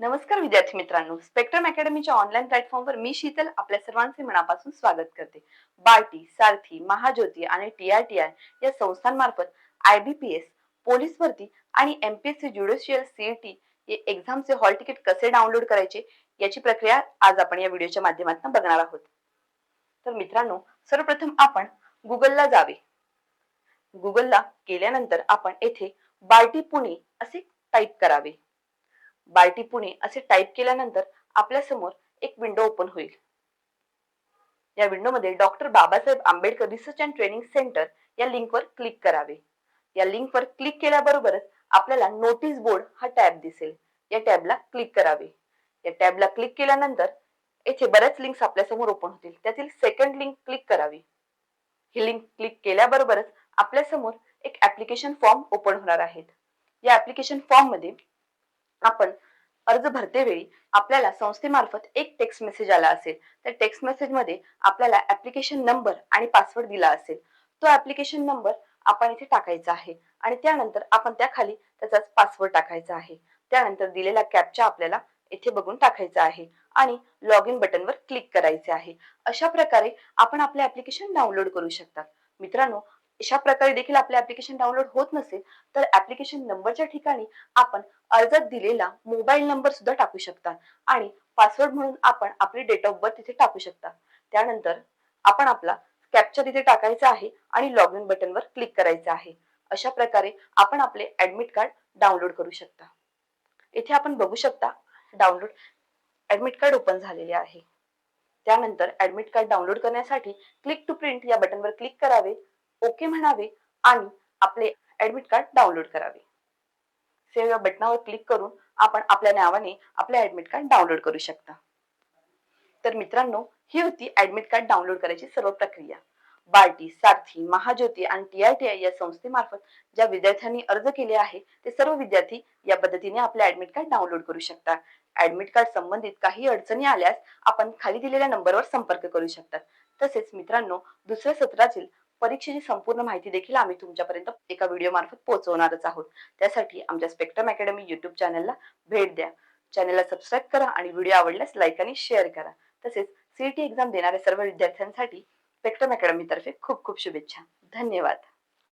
नमस्कार विद्यार्थी मित्रांनो. स्पेक्ट्रम अकॅडमीच्या ऑनलाईन प्लॅटफॉर्मवर मी शीतल आपल्या सर्वांचे मनापासून स्वागत करते. बार्टी सारथी महाज्योती आणि टी आर टी आय या संस्थांमार्फत I B P S police भरती आणि M P S C judicial CET हे एक्झामचे हॉल तिकीट कसे डाउनलोड करायचे याची प्रक्रिया आज आपण या व्हिडिओच्या माध्यमातून बघणार आहोत. तर मित्रांनो सर्वप्रथम आपण गुगलला जावे. गुगलला गेल्यानंतर आपण येथे बार्टी पुणे असे टाईप करावे. बार्टी पुणे असे टाईप केल्यानंतर आपल्यासमोर एक विंडो ओपन होईल. या विंडोमध्ये doctor Babasaheb Ambedkar research and training centre या लिंकवर क्लिक करावे. या लिंकवर क्लिक केल्याबरोबरच आपल्याला नोटीस बोर्ड हा टॅब दिसेल. या टॅबला क्लिक करावे. या टॅबला क्लिक केल्यानंतर येथे बऱ्याच लिंक्स आपल्यासमोर ओपन होतील. त्यातील सेकंड लिंक क्लिक करावी. ही लिंक क्लिक केल्याबरोबरच आपल्यासमोर एक ऍप्लिकेशन फॉर्म ओपन होणार आहेत. या ऍप्लिकेशन फॉर्ममध्ये आपण अर्ज भरतेवेळी आपल्याला संस्थेमार्फत एक टेक्स्ट मेसेज आला असेल. तर टेक्स्ट मेसेजमध्ये आपल्याला ऍप्लिकेशन नंबर आणि पासवर्ड दिला असेल. तो ऍप्लिकेशन नंबर आपण इथे टाकायचा आहे आणि त्यानंतर आपण त्याखाली त्याचाच पासवर्ड टाकायचा आहे. त्यानंतर दिलेला कॅपचा आपल्याला इथे बघून टाकायचा आहे आणि लॉग इन बटनवर क्लिक करायचे आहे. अशा प्रकारे आपण आपले ऍप्लिकेशन डाउनलोड करू शकतात. मित्रांनो अशा प्रकारे देखील आपले ऍप्लिकेशन डाउनलोड होत नसेल तर ऍप्लिकेशन नंबरच्या ठिकाणी आपण अर्जात दिलेला मोबाईल नंबर सुद्धा टाकू शकता. आणि पासवर्ड म्हणून आपण आपली डेट ऑफ बर्थ तिथे टाकू शकता. त्यानंतर आपण आपला कॅप्चर तिथे टाकायचा आहे आणि लॉग इन बटनवर क्लिक करायचं आहे. अशा प्रकारे आपण आपले ऍडमिट कार्ड डाउनलोड करू शकता. इथे आपण बघू शकता डाउनलोड ऍडमिट कार्ड ओपन झालेले आहे. त्यानंतर ऍडमिट कार्ड डाउनलोड करण्यासाठी क्लिक टू प्रिंट या बटनवर क्लिक करावे. ओके म्हणावे आणि आपले ऍडमिट कार्ड डाउनलोड करावे. सेव्ह या बटनावर क्लिक करून आपण आपल्या नावाने आपले ऍडमिट कार्ड डाउनलोड करू शकता. तर मित्रांनो ही होती ऍडमिट कार्ड डाउनलोड करायची सर्व प्रक्रिया. बार्टी सारथी महाज्योती आणि टी आय टी आय या संस्थेमार्फत ज्या विद्यार्थ्यांनी अर्ज केले आहे ते सर्व विद्यार्थी या पद्धतीने आपले ऍडमिट कार्ड डाउनलोड करू शकतात ऍडमिट कार्ड संबंधित काही अडचणी आल्यास आपण खाली दिलेल्या नंबरवर संपर्क करू शकतात तसेच मित्रांनो दुसऱ्या सत्रातील परीक्षेची संपूर्ण माहिती देखील आम्ही तुमच्यापर्यंत एका व्हिडिओ मार्फत पोहोचवणारच आहोत. त्यासाठी आमच्या स्पेक्ट्रम अकॅडमी युट्यूब चॅनलला भेट द्या. चॅनलला सबस्क्राईब करा आणि व्हिडिओ आवडल्यास लाईक आणि शेअर करा. तसेच सीईटी एक्झाम देणाऱ्या सर्व विद्यार्थ्यांसाठी स्पेक्ट्रम अकॅडमीतर्फे खूप खूप शुभेच्छा. धन्यवाद.